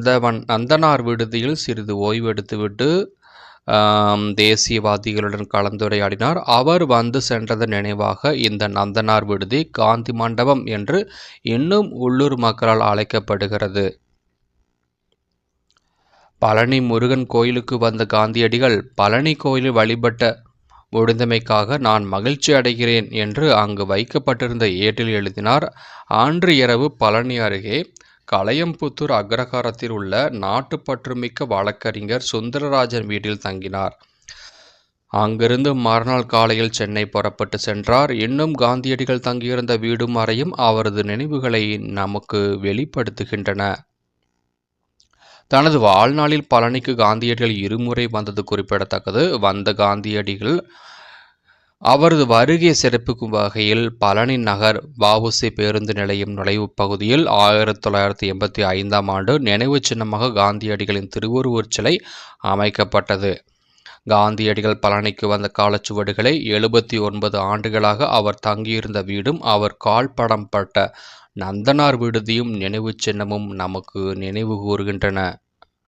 நந்தவன் நந்தனார் விடுதியில் சிறிது ஓய்வெடுத்துவிட்டு தேசியவாதிகளுடன் கலந்துரையாடினார். அவர் வந்து சென்றதன் நினைவாக இந்த நந்தனார் விடுதி காந்தி மண்டபம் என்று இன்னும் உள்ளூர் மக்களால் அழைக்கப்படுகிறது. பழனி முருகன் கோயிலுக்கு வந்த காந்தியடிகள் பழனி கோயிலில் வழிபட்ட முடிந்தமைக்காக நான் மகிழ்ச்சி அடைகிறேன் என்று அங்கு வைக்கப்பட்டிருந்த ஏட்டில் எழுதினார். அன்று இரவு பழனி அருகே கலையம்புத்தூர் அக்ரஹாரத்தில் உள்ள நாட்டுப்பற்றுமிக்க வழக்கறிஞர் சுந்தரராஜன் வீட்டில் தங்கினார். அங்கிருந்து மறுநாள் காலையில் சென்னை புறப்பட்டு சென்றார். இன்னும் காந்தியடிகள் தங்கியிருந்த வீடும் அறையும் அவரது நினைவுகளை நமக்கு வெளிப்படுத்துகின்றன. தனது வாழ்நாளில் பழனிக்கு காந்தியடிகள் இருமுறை வந்தது குறிப்பிடத்தக்கது. வந்த காந்தியடிகள் அவரது வருகை சிறப்பிக்கும் வகையில் பழனி நகர் வாவுசி பேருந்து நிலையம் நுழைவுப் பகுதியில் ஆயிரத்தி தொள்ளாயிரத்தி எண்பத்தி ஐந்தாம் ஆண்டு நினைவு சின்னமாக காந்தியடிகளின் திருவுருவச் சிலை அமைக்கப்பட்டது. காந்தியடிகள் பழனிக்கு வந்த காலச்சுவடுகளை எழுபத்தி ஒன்பது ஆண்டுகளாக அவர் தங்கியிருந்த வீடும் அவர் கால்படம் பட்ட நந்தனார் விடுதியும் நினைவு சின்னமும் நமக்கு நினைவு கூறுகின்றன.